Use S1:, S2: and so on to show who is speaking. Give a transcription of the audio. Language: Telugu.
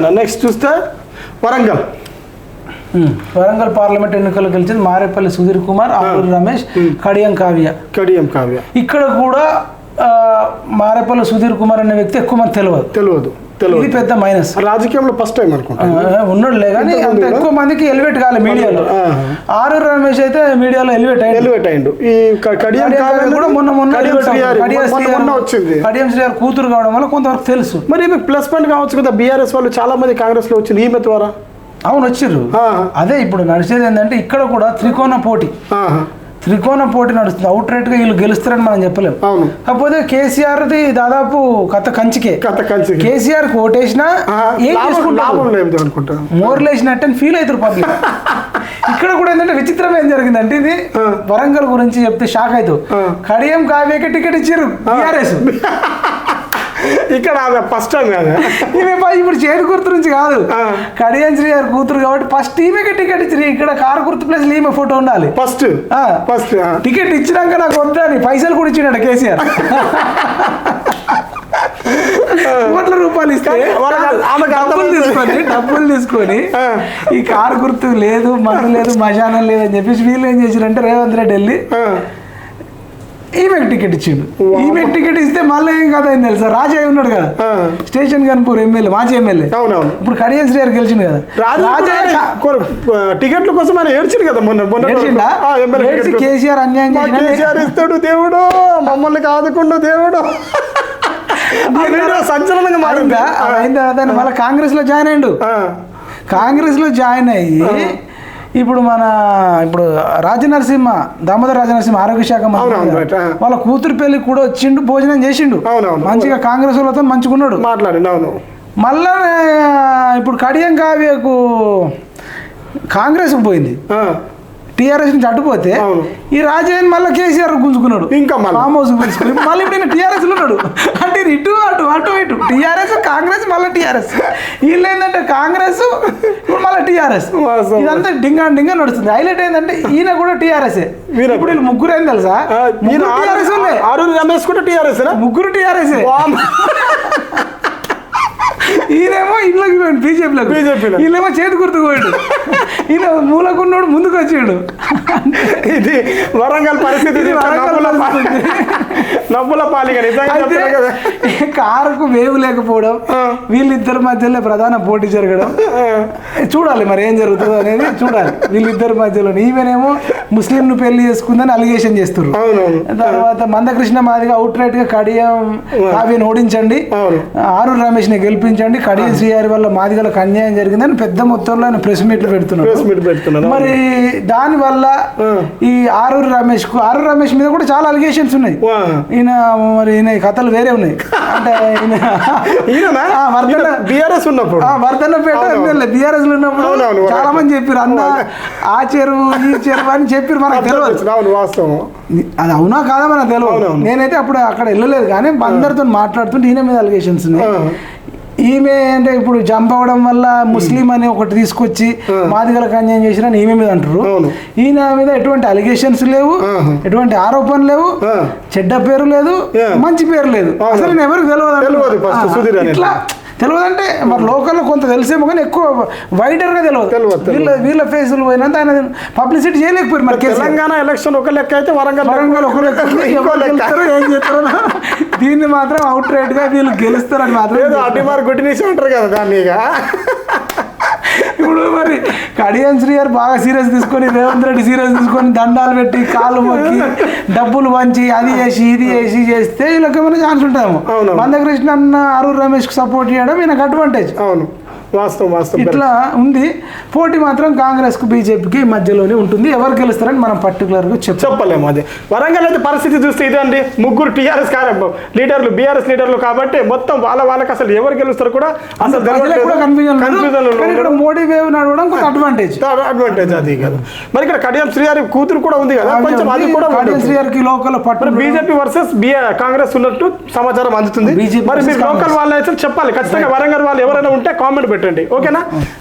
S1: నెక్స్ట్ చూస్తే వరంగల్.
S2: వరంగల్ పార్లమెంట్ ఎన్నికలు గెలిచింది మారేపల్లి సుధీర్ కుమార్ ఆలూరు రమేష్ కడియం కావ్య.
S1: కడియం కావ్య.
S2: ఇక్కడ కూడా ఆ, మారేపల్లి సుధీర్ కుమార్ అనే వ్యక్తి ఎక్కువ మంది తెలియదు.
S1: తెలియదు.
S2: ఇది పెద్ద మైనస్
S1: రాజకీయంలో ఫస్ట్ టైం అనుకుంటా.
S2: ఉన్నాడులే కానీ అంత ఎక్కువ మందికి ఎలివేట్ కాలే మీడియాలో. ఆరు రమేష్ అయితే మీడియాలో ఎలివేట్ అయ్యాడు
S1: ఎలివేట్ అయిండు. ఈ కడియం
S2: కూడా మొన్న మొన్న
S1: మొన్న వచ్చింది.
S2: కడియం శ్రీహరి కూతురు కావడం వల్ల కొంతవరకు తెలుసు.
S1: మరి ప్లస్ పాయింట్ కావచ్చు కదా బీఆర్ఎస్ వాళ్ళు చాలా మంది కాంగ్రెస్లో వచ్చింది ఈమె ద్వారా.
S2: అవును వచ్చిర్రు. అదే ఇప్పుడు నడిచేది ఏంటంటే ఇక్కడ కూడా త్రికోణ పోటీ. త్రికోణ పోటీ నడుస్తుంది. అవుట్ రైట్గా వీళ్ళు గెలుస్తారని మనం చెప్పలేము
S1: అవును.
S2: కాకపోతే కేసీఆర్ది దాదాపు కథ కంచికే.
S1: కథ కంచి
S2: కేసీఆర్ ఓటేసినా ఏం చేసుకుంటారు? మోర్లేసినట్టు అని ఫీల్ అవుతారు పబ్లిక్ ఇక్కడ కూడా ఏంటంటే విచిత్రం ఏం జరిగిందంటే ఇది. వరంగల్ గురించి చెప్తే షాక్ అవుతావు.
S1: ఆ.
S2: కడియం కావ్యకి టికెట్ ఇచ్చారు
S1: ఇక్కడ ఆమె ఫస్ట్ కాదు
S2: ఈమె ఇప్పుడు చేరు గుర్తు నుంచి కాదు. కడియం శ్రీ గారి కూతురు కాబట్టి ఫస్ట్ ఈమెకి టికెట్ ఇచ్చారు ఇక్కడ కారు గుర్తు ప్లేస్ ఈమె ఫోటో ఉండాలి
S1: ఫస్ట్. ఫస్ట్
S2: టికెట్ ఇచ్చినాక నాకు వద్దని పైసలు కూడా ఇచ్చినాడు కేసీఆర్ కోట్ల రూపాయలు ఇస్తే డబ్బులు. తీసుకొని డబ్బులు తీసుకొని. ఈ కారు గుర్తు లేదు మన్ను లేదు మశానం లేదు అని చెప్పేసి వీళ్ళు ఏం చేశారంటే రేవంత్ రెడ్డి వెళ్ళి ఈమెకి టికెట్ ఇచ్చిండు. ఈమెకి టికెట్ ఇస్తే మళ్ళీ ఏం కథ అయింది తెలుసా? రాజయ్య ఉన్నాడు కదా. స్టేషన్ కన్పూర్ ఎమ్మెల్యే మాజీ ఎమ్మెల్యే.
S1: అవునవును.
S2: ఇప్పుడు కడియం శ్రీ గారు గెలిచిండు కదా.
S1: రాజు టికెట్ల కోసం ఆయన ఏడ్చిండు కదా మొన్న మొన్న.
S2: కేసీఆర్ అన్యాయం
S1: కేసీఆర్ ఇస్తాడు దేవుడు మమ్మల్ని కాదుకుండా దేవుడు. సంచలనంగా మారింది.
S2: అయిన తర్వాత మళ్ళీ కాంగ్రెస్లో జాయిన్ అయ్యిండు.
S1: ఆ,
S2: కాంగ్రెస్లో జాయిన్ అయ్యి ఇప్పుడు మన ఇప్పుడు రాజనరసింహ దామోదర రాజనరసింహ ఆరోగ్య శాఖ. వాళ్ళ కూతురు పెళ్ళి కూడా వచ్చిండు భోజనం చేసిండు. మంచిగా కాంగ్రెస్ వాళ్ళతో మంచిగున్నాడు
S1: మాట్లాడండి అవును.
S2: మళ్ళా ఇప్పుడు కడియం కావ్యకు కాంగ్రెస్ పోయింది. టీఆర్ఎస్ నుంచి అడ్డుపోతే. ఈ రాజయ్యన్ మళ్ళీ కేసీఆర్ గుంజుకున్నాడు.
S1: ఇంకా మళ్ళా.
S2: ఫామ్ హౌస్ గుంజుకుని మళ్ళీ ఇప్పుడు టీఆర్ఎస్ ఉన్నాడు. అంటే ఇటు అటు అటు ఇటు. టీఆర్ఎస్ కాంగ్రెస్ మళ్ళీ టీఆర్ఎస్. వీళ్ళు ఏంటంటే కాంగ్రెస్ ఇప్పుడు మళ్ళీ టీఆర్ఎస్. ఇదంతా డింగా డింగా నడుస్తుంది. హైలైట్ ఏంటంటే ఈయన కూడా టీఆర్ఎస్ ఇప్పుడు వీళ్ళు ముగ్గురు ఏం తెలుసా ముగ్గురు టీఆర్ఎస్
S1: రమేష్ కూడా టీఆర్ఎస్
S2: ముగ్గురు టీఆర్ఎస్ ఈయనేమో ఇళ్ళకి పోయాడు బీజేపీలో
S1: BJP లో.
S2: వీళ్ళేమో చేతి గుర్తుకు పోయాడు. ఈయన మూలకున్నోడు ముందుకు వచ్చాడు.
S1: ఇది వరంగల్ పరిస్థితి
S2: ఇది వరంగల్
S1: నవ్వుల పా-
S2: పరిస్థితి.
S1: నవ్వుల పాలిగా నిజంగా
S2: అయితే
S1: చెప్తున్నా కదా.
S2: కారుకు వేవు లేకపోవడం. వీళ్ళిద్దరి మధ్యలో ప్రధాన పోటీ జరగడం. చూడాలి మరి ఏం జరుగుతుందో అనేది చూడాలి. వీళ్ళిద్దరి మధ్యలో ఈమెనేమో ముస్లింను పెళ్ళి చేసుకుందని అలిగేషన్ చేస్తున్నారు
S1: అవునవును.
S2: తర్వాత మందకృష్ణ మాదిగా అవుట్ రైట్గా కడియం కావ్యను ఓడించండి. ఆరు రమేష్ని గెలిపించండి. కడియం శ్రీహారి వల్ల మాదిగలకు అన్యాయం జరిగిందని పెద్ద మొత్తంలో ఆయన ప్రెస్ మీట్లు పెడుతున్నారు. మరి దాని వల్ల. ఈ ఆరూరు రమేష్కు ఆరూరు రమేష్ మీద కూడా చాలా అలిగేషన్స్ ఉన్నాయి. ఈయన మరి ఈయన కథలు వేరే ఉన్నాయి. అంటే వర్ధన
S1: బీఆర్ఎస్ ఉన్నప్పుడు.
S2: బీఆర్ఎస్ ఉన్నప్పుడు. చాలా మంది చెప్పారు అన్న ఆ చెరువు ఈ చెరువు అని చెప్పారు మనకు తెలియదు
S1: అవును వాస్తవం
S2: అది అవునా కాదా మనకు తెలియదు. నేనైతే అప్పుడు అక్కడ వెళ్ళలేదు కానీ అందరితో మాట్లాడుతుంటే ఈయన మీద అలిగేషన్స్ ఉన్నాయి. ఈమె అంటే ఇప్పుడు జంప్ అవ్వడం వల్ల ముస్లిం అని ఒకటి తీసుకొచ్చి మాదిగలకు అన్యాయం చేసిన ఈమె మీద అంటారు. ఈయన మీద ఎటువంటి అలిగేషన్స్ లేవు. ఎటువంటి ఆరోపణలు లేవు. చెడ్డ పేరు లేదు. మంచి పేరు లేదు. అసలు ఎవరికి తెలియదు. ఇట్లా తెలియదు అంటే మరి లోకల్లో కొంత తెలిసేమో కానీ ఎక్కువ వైడర్గా తెలియదు. వీళ్ళ వీళ్ళ ఫేసులు పోయినంత ఆయన పబ్లిసిటీ చేయలేకపోయారు మరి.
S1: తెలంగాణ ఎలక్షన్ ఒక లెక్క అయితే వరంగల్
S2: వరంగల్ ఒక లెక్క. ఏం చేస్తారో దీన్ని మాత్రం అవుట్ రైట్గా వీళ్ళు గెలుస్తారని మాత్రం
S1: లేదు అడ్డిమారు గుడ్డినేసి ఉంటారు కదా దాన్ని ఇక.
S2: ఇప్పుడు మరి కడియం శ్రీగారు బాగా సీరియస్ తీసుకొని రేవంత్ రెడ్డి సీరియస్ తీసుకొని దండాలు పెట్టి కాళ్ళు మొక్కి డబ్బులు పంచి అది చేసి ఇది చేసి చేస్తే వీళ్ళకి ఏమైనా ఛాన్స్ ఉంటాము. మందకృష్ణ అన్న అరుణ్ రమేష్కు సపోర్ట్ చేయడం ఈయనకు అడ్వాంటేజ్
S1: అవును. వాస్తవం వాస్తవం
S2: ఇట్లా ఉంది. పోటీ మాత్రం కాంగ్రెస్కు బీజేపీకి మధ్యలోనే ఉంటుంది. ఎవరు గెలుస్తారని మనం పర్టికులర్గా చెప్పాలి
S1: చెప్పలేము అది. వరంగల్ అయితే పరిస్థితి చూస్తే ఇదే అండి ముగ్గురు టీఆర్ఎస్ లీడర్లు బీఆర్ఎస్ లీడర్లు కాబట్టి మొత్తం వాళ్ళ వాళ్ళకి అసలు ఎవరు గెలుస్తారు కూడా అసలు
S2: కన్ఫ్యూజన్ మోడీ వేవ్ నడవడం అడ్వాంటేజ్
S1: అడ్వాంటేజ్ అది కదా. మరి ఇక్కడ కడియం శ్రీహారి కూతురు కూడా ఉంది కదా. కొంచెం అది కూడా
S2: కడియం
S1: ఉంటుంది.
S2: శ్రీగారికి లోకల్ పట్టు
S1: బీజేపీ వర్సెస్ కాంగ్రెస్ ఉన్నట్టు సమాచారం అందుతుంది. మరి మీరు లోకల్ వాళ్ళు అయితే చెప్పాలి. ఖచ్చితంగా వరంగల్ వాళ్ళు ఎవరైనా ఉంటే కామెంట్ పెట్టండి. ఓకేనా?